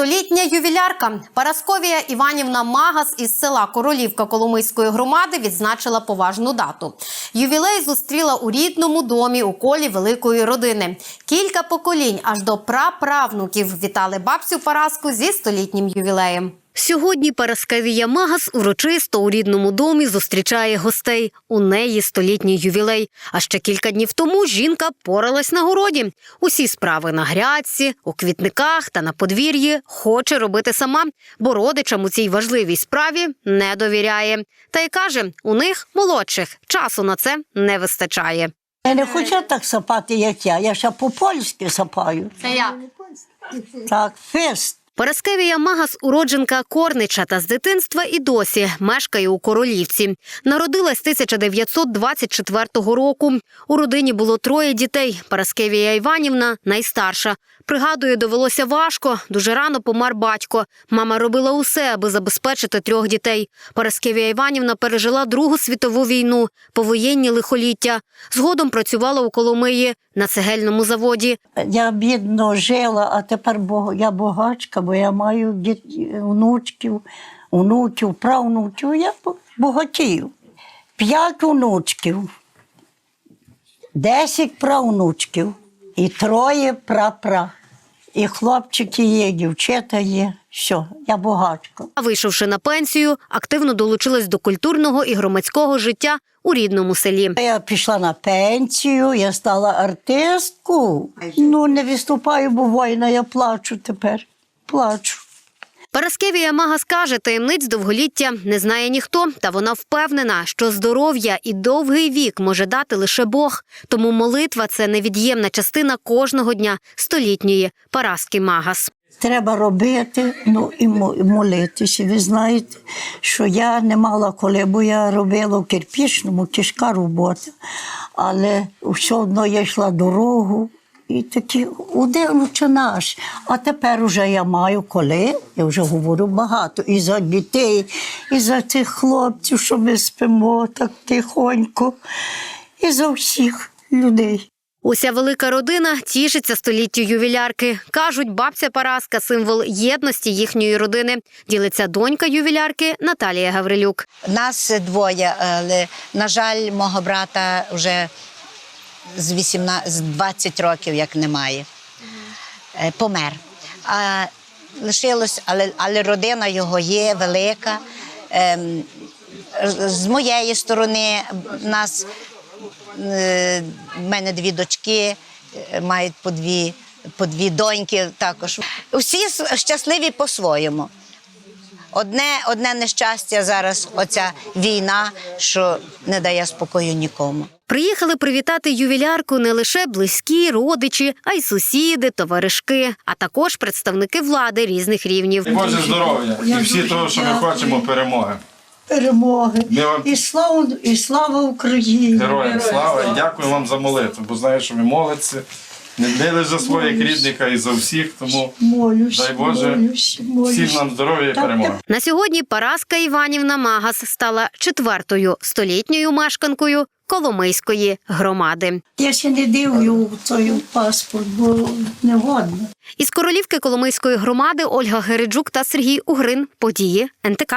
Столітня ювілярка Парасковія Іванівна Магас із села Королівка Коломийської громади відзначила поважну дату. Ювілей зустріла у рідному домі у колі великої родини. Кілька поколінь аж до праправнуків вітали бабцю Параску зі столітнім ювілеєм. Сьогодні Параскевія Магас урочисто у рідному домі зустрічає гостей. У неї столітній ювілей. А ще кілька днів тому жінка поралась на городі. Усі справи на грядці, у квітниках та на подвір'ї хоче робити сама, бо родичам у цій важливій справі не довіряє. Та й каже, у них молодших часу на це не вистачає. Я не хочу так сапати, як я. Я ще по-польськи сапаю. Це я. Так, фест. Параскевія Магас уродженка Корнича та з дитинства і досі мешкає у Королівці. Народилась 1924 року. У родині було троє дітей. Параскевія Іванівна найстарша. Пригадує, довелося важко. Дуже рано помер батько. Мама робила усе, аби забезпечити трьох дітей. Параскевія Іванівна пережила Другу світову війну, повоєнні лихоліття. Згодом працювала у Коломиї на цегельному заводі. Я бідно жила, а тепер я богачка, бо я маю діт... внучків, внуків, правнуків. Я бо- багатію. П'ять внучків, десять правнучків і троє прапра. І хлопчики є, дівчата є. Все, я багачка. А вийшовши на пенсію, активно долучилась до культурного і громадського життя у рідному селі. Я пішла на пенсію, я стала артисткою. Ну, не виступаю, бо воїна, я плачу тепер. Плачу. Параскевія Магас каже, таємниць довголіття не знає ніхто, та вона впевнена, що здоров'я і довгий вік може дати лише Бог. Тому молитва це невід'ємна частина кожного дня столітньої Параски Магас. Треба робити, ну і молитися. Ви знаєте, що я не мала коли, бо я робила в кирпічному, тяжка робота. Але все одно я йшла дорогу. І такі, один чи наш. А тепер уже я маю коли, я вже говорю багато і за дітей, і за цих хлопців, що ми спимо так тихонько, і за всіх людей. Уся велика родина тішиться століттю ювілярки. Кажуть, бабця Параска символ єдності їхньої родини. Ділиться донька ювілярки Наталія Гаврилюк. Нас двоє, але, на жаль, мого брата вже з 18, з 20 років як немає. Е, Помер. А лишилось, але, але родина його є велика. Ем, з моєї сторони, нас е, в мене дві дочки, е, мають по дві, по дві доньки також. Всі щасливі по-своєму. Одне, одне нещастя зараз, оця війна, що не дає спокою нікому. Приїхали привітати ювілярку не лише близькі, родичі, а й сусіди, товаришки, а також представники влади різних рівнів. Боже здоров'я і всі того, що ми хочемо, перемоги. Перемоги. Вам І слава, і слава Україні! героям слава і дякую вам за молитву, бо знаю, що ви молитеся. Не лише за своїх рідних, а й за всіх. Тому Молюсь, дай Боже молюсь, молюсь. всім нам здоров'я і перемоги. На сьогодні Параска Іванівна Магас стала четвертою столітньою мешканкою Коломийської громади. Я ще не дивлю той паспорт, бо не годно. Із королівки Коломийської громади Ольга Гереджук та Сергій Угрин. Події НТК.